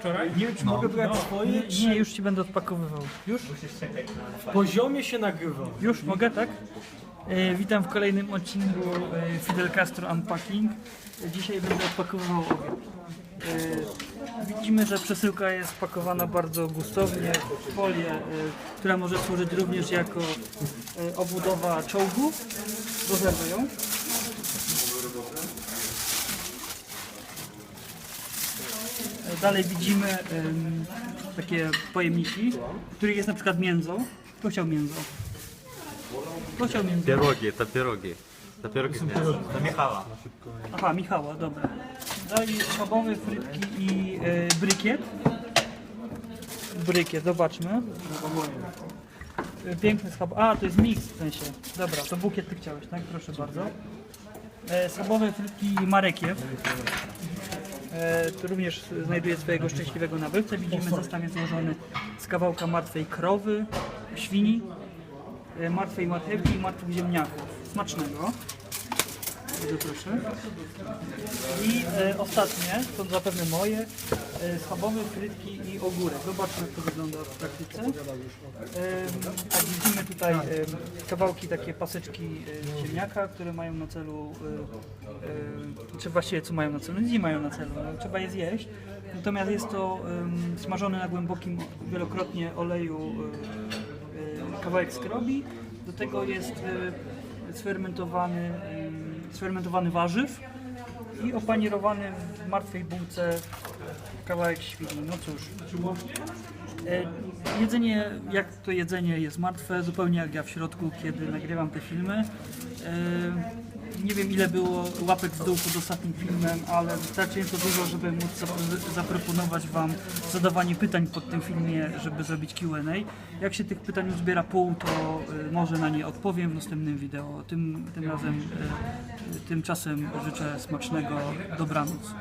Wczoraj? Nie wiem, czy mogę brać swoje, Nie, czy nie, już ci będę odpakowywał. Już? w poziomie się nagrywa. Już mogę, tak? E, witam w kolejnym odcinku e, Fidel Castro Unpacking. E, dzisiaj będę odpakowywał obiad. E, widzimy, że przesyłka jest pakowana bardzo gustownie w folię, e, która może służyć również jako e, obudowa czołgu. Rozerwę ją. Dalej widzimy em, takie pojemniki, w których jest na przykład międzo. Kto chciał międzo? Kto chciał międzo? Пироги, это пироги. Это пироги с мясом. Это Михала. Aha, Michała, dobra. Dalej schabowe frytki i e, brykiet. Brykiet, zobaczmy. E, Piękny schab... A, to jest mix w sensie. Dobra, to bukiet ty chciałeś, tak? Proszę bardzo. E, schabowe frytki Marekiew. E, również znajduje swojego szczęśliwego nabywcę. Widzimy, zestaw jest złożony z kawałka martwej krowy, świni, e, martwej marchewki i martwych ziemniaków. Smacznego. Bardzo proszę. I e, ostatnie, to zapewne moje, e, schabowe frytki i ogórek. Zobaczmy jak to wygląda w praktyce. E, tutaj e, kawałki, takie paseczki e, ziemniaka, które mają na celu, e, czy właściwie co mają na celu? Nie mają na celu, no, trzeba je zjeść. Natomiast jest to em, smażone na głębokim wielokrotnie oleju kawałek skrobi. Do tego jest sfermentowany, sfermentowany warzyw i opanierowany w martwej bułce kawałek świni. No cóż. E, Jedzenie, jak to jedzenie jest martwe, zupełnie jak ja w środku, kiedy nagrywam te filmy. E, Nie wiem ile było łapek w dół pod ostatnim filmem, ale wystarczająco dużo, żeby móc zap- zaproponować Wam zadawanie pytań pod tym filmie, żeby zrobić Q&A. Jak się tych pytań uzbiera pół, to e, może na nie odpowiem w następnym wideo. Tym, tym razem, e, tymczasem życzę smacznego dobranoc.